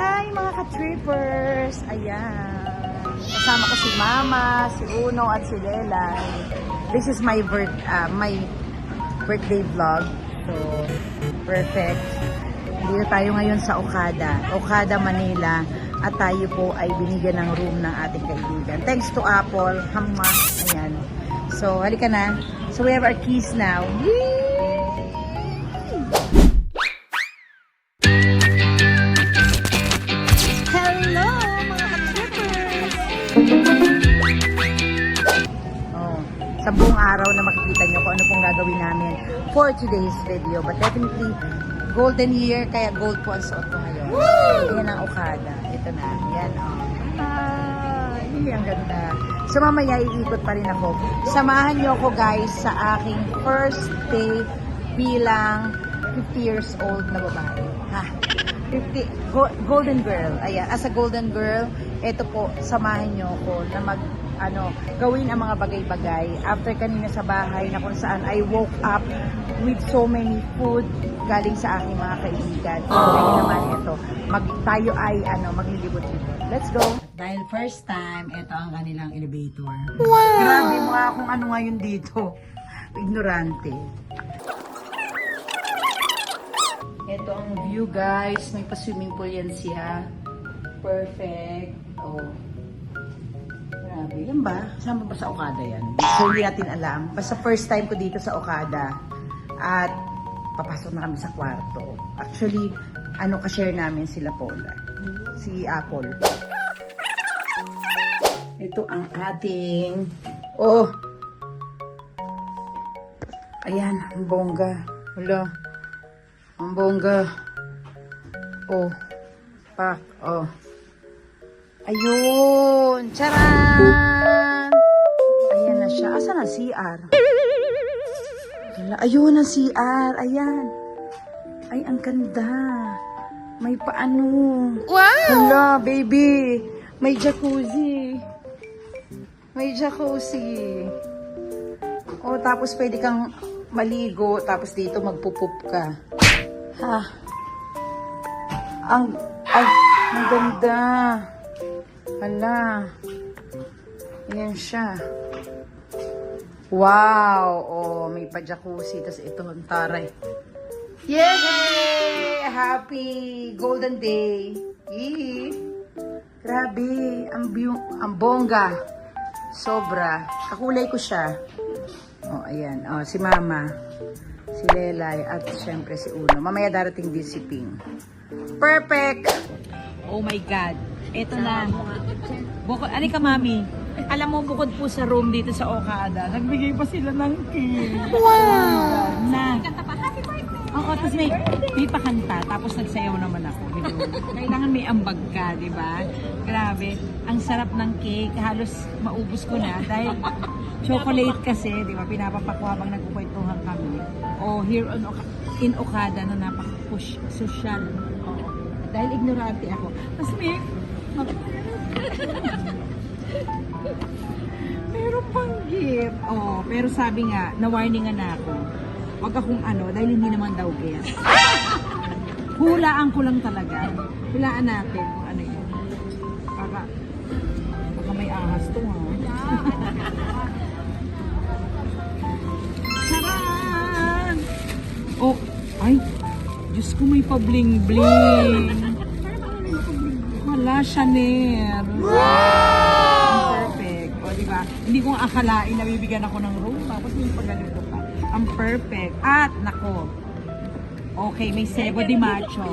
Hi mga ka-trippers! Ayan. Kasama ko si Mama, si Uno at si Lelay. This is my birth, ah, my birthday vlog. So, perfect. Dito tayo ngayon sa Okada. Okada, Manila. At tayo po ay binigyan ng room ng ating kaibigan. Thanks to Apple. Hamma. Ayan. So, halika na. So, we have our keys now. Yay! Araw na makikita nyo kung ano pong gagawin namin for today's video. But definitely, golden year, kaya gold po ang suot ko ngayon. Yan ang Okada. Ito na. Yan, oh. Ah, ang ganda. So mamaya iikot pa rin ako. Samahan nyo ako guys sa aking first day bilang 50 years old na babae. Ha? 50, go- golden girl. Ayan, as a golden girl, ito po, samahan nyo ako na mag, ano, gawin ang mga bagay-bagay. After kanina sa bahay na kung saan I woke up with so many food galing sa aking mga kaibigan. Ngayon naman ito, mag, tayo ay ano, maglilibot-libot. Let's go! Dahil first time, ito ang kanilang elevator. Wow! Grabe mga kung ano ngayon dito. Ignorante. Ito ang view guys. May pa-swimming pool yan siya. Perfect. Oh. Yan ba? Saan ba sa Okada yan? So hindi natin alam. Basta first time ko dito sa Okada. At papasok na kami sa kwarto. Actually, ano ka-share namin sila Paula. Si Apple. Ito ang ating... Oh! Ayan, ang bongga. Wala. Ang bongga. Oh. Pak. Oh. Ayun. Charan! Ayan na siya. Asa na CR? Ayun ang CR. Ayan. Ay, ang ganda. May paano. Wow! Hala, baby. May jacuzzi. May jacuzzi. Oh, tapos pwede kang maligo, tapos dito magpupup ka. Ha? Ang, ay, ang ganda. Hala. Ayan siya. Wow! Oh, may pa-jacuzzi. Tapos ito, ang taray. Yay! Happy Golden Day. Yee! Grabe, ang, ang bongga. Sobra. Kakulay ko siya. Oh, ayan. Oh, si Mama. Si Lelay. At syempre si Uno. Mamaya darating din si Ping. Perfect! Oh my God. Ito na. Bukod, ano ka, mami? Alam mo, bukod po sa room dito sa Okada, nagbigay pa sila ng cake. Wow! Na. Kanta pa, happy birthday! Oo, tapos may, may pakanta, tapos nagsayaw naman ako. Di ba? Kailangan may ambag ka, di ba? Grabe. Ang sarap ng cake. Halos maubos ko na dahil chocolate kasi, di ba? Pinapapakwa habang nagkukwentuhan kami. O here on in Okada na napaka-push, social. Oo. Dahil ignorante ako. Tapos may, Meron pang gift. Oh, pero sabi nga, na-warningan na ako. Huwag akong ano, dahil hindi naman daw guest. Hulaan ko lang talaga. Hulaan natin Ko may pa-bling-bling. Wala, Chanel. Wow! Perfect. O, di ba? Hindi ko akalain na bibigyan ako ng room. Tapos yung pagganito pa. Ang perfect. At, nako. Okay, may sebo di macho.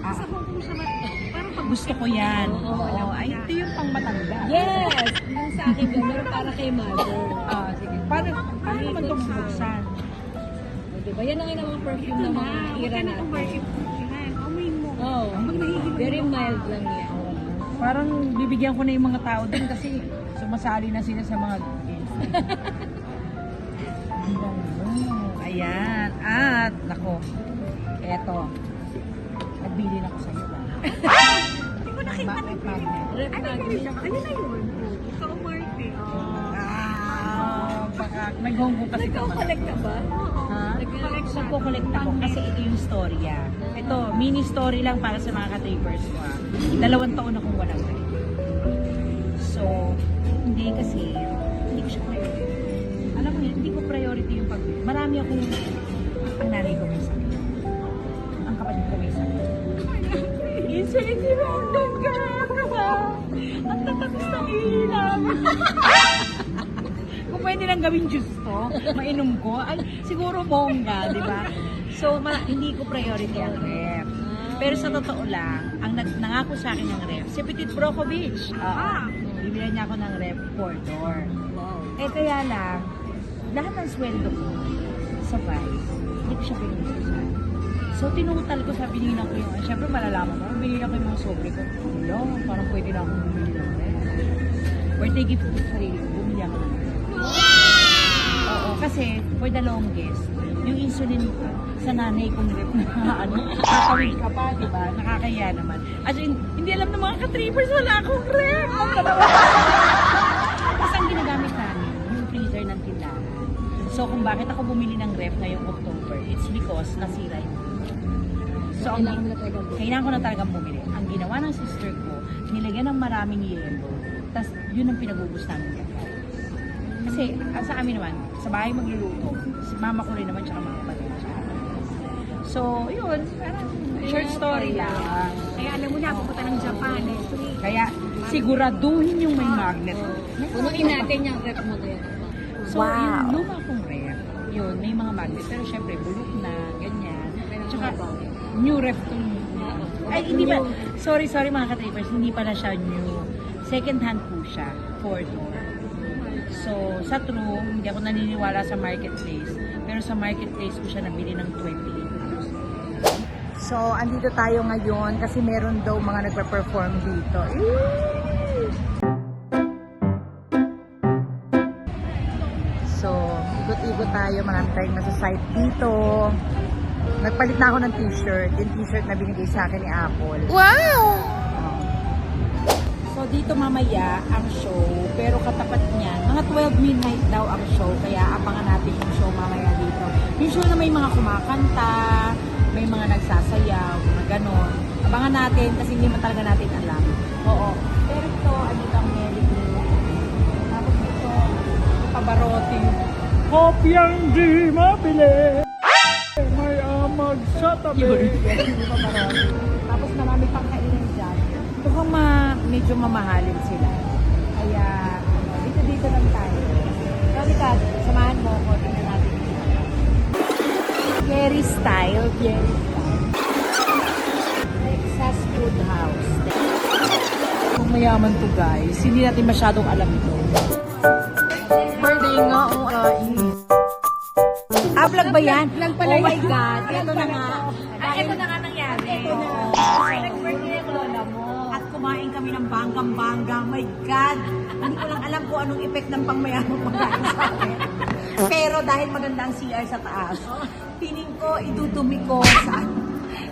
Ah, gusto ko yan. Oo. Ay, ito yung pang matanda. Yes! Yung sa akin gano'n para kay mother. Ah, sige. Paano, paano naman ito bubuksan? O, diba? Yan ang mga perfume ng mga ira natin. Oh, very mild lang yan. Parang bibigyan ko na yung mga tao din kasi sumasali na sila sa mga games. Ayan. At, nako, eto. Nagbili na ko sa'yo ba? Hindi ko nakita Rep magnet. Ah, baka Naka, nag-Hong Kong kasi kami. Nagko-collect ka ba? Ha? Nag-collect siya. Nagko-collect ako kasi ito yung storya. Ito, mini story lang para sa mga ka-tapers ko. ah. Dalawang taon akong walang rep. So, hindi kasi, hindi ko siya priority. Alam mo yun, hindi ko priority yung pag... Marami akong... Ang nanay ko may sakit. Ang kapatid ko may sakit. Insulin si Rondon ka! Ang tatapos ng ilan. Kung pwede lang gawin juice to, mainom ko, ay siguro bongga, di ba? So, ma- hindi ko priority ang ref. Pero sa totoo lang, ang nag nangako sa akin ng ref, si Petit Brokovic. Oo. Bibili niya ako ng ref four door. Wow. Eh kaya lang, lahat ng sweldo ko sa Vice, hindi ko siya pinutusan. So, tinutal ko sa binilang ko yung, syempre malalaman mo, binilang ko yung mga sobre ko. Wala, parang pwede na akong bumili ng ref. Birthday gift ko sa sarili ko, kasi for the longest, yung insulin ko sa nanay kong rep na ano, kakawin ka pa, di ba? Nakakaya naman. As in, hindi alam ng mga ka-trippers, wala akong rep. Tapos ang ginagamit namin, yung freezer ng tindahan. So kung bakit ako bumili ng ref ngayong October, it's because nasira yung So, ang, Kailangan mo na talaga bumili. kailangan ko na talagang bumili. Ang ginawa ng sister ko, nilagyan ng maraming yelo. Tapos, yun ang namin dyan. Kasi, ah, sa amin naman, sa bahay magluluto. Si mama ko rin naman, tsaka mga kapatid. So, yun. Parang short story lang. Kaya alam mo na, pupunta ng Japan eh. Kaya, siguraduhin yung may magnet. Punuin natin yung rep mo doon. So, yung luma kong ref, yun, may mga magnet. Pero syempre, bulok na, ganyan. Tsaka, new ref tong ay, hindi ba? Sorry, sorry mga ka-trippers. Hindi pala siya new. Second hand po siya. Four door. So, sa true, hindi ako naniniwala sa marketplace. Pero sa marketplace ko siya nabili ng 28,000. So, andito tayo ngayon kasi meron daw mga nagpa-perform dito. So, ikot-ikot tayo. Marami tayong nasa site dito. Nagpalit na ako ng t-shirt. Yung t-shirt na binigay sa akin ni Apple. So, dito mamaya ang show. Pero katapat niyan, mga 12 midnight daw ang show. Kaya abangan natin yung show mamaya dito. Yung show na may mga kumakanta, may mga nagsasayaw, mga ganon. Abangan natin kasi hindi man talaga natin alam. Oo. Pero ito, andito ang Mary. Tapos ito, Pavarotti. Kopyang di mabili. May amag sa tabi. Tapos marami pang kainan dyan. Mukhang ma, medyo mamahalin sila. Kaya, ano, dito dito lang tayo. Sorry ka, samahan mo ako. Tingnan natin dito. Jerry style, Jerry style. Texas Food House. Kung mayaman to guys, hindi natin masyadong alam ito. Birthday nga, oh, Ah, vlog ba yan? Vlog pala oh my. God, ito na nga. Ah, ito na nga nangyari. Ito na. Nag-birthday ang kami ng banggang-bangga. My God! Hindi ko lang alam kung anong effect ng pangmayamang pagkain sa akin. Pero dahil maganda ang CR sa taas, piling ko, idudumi ko sa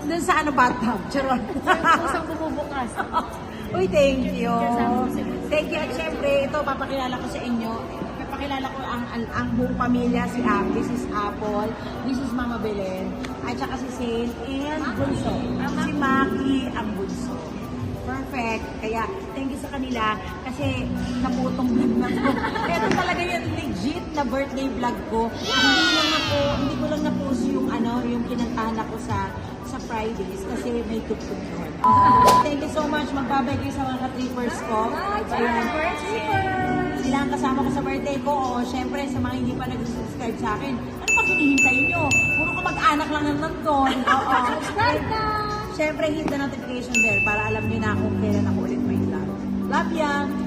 doon sa ano bathtub. Charot. Kusang bumubukas. Uy, thank you. Thank you. At syempre, ito, papakilala ko sa inyo. Papakilala ko ang, ang, ang buong pamilya. Si Am, this is Apple, this is Mama Belen, at saka si Sale, and Bunso. Si Maki, ang Bunso. Kaya, thank you sa kanila kasi naputong vlog na to. Ito talaga yung legit na birthday vlog ko. Hindi lang ako, hindi ko lang na-post yung ano, yung kinantahan ako sa sa Fridays kasi may tugtog doon. Thank you so much. Magbabay kayo sa mga ka-trippers ko. Ayan. Sila ang kasama ko sa birthday ko. O, syempre, sa mga hindi pa nag-subscribe sa akin, ano pa hinihintay nyo? Puro ka mag-anak lang ng nandun. Oo. Subscribe na! Syempre, hit the notification bell para alam nyo na kung kailan ako ulit. Love ya!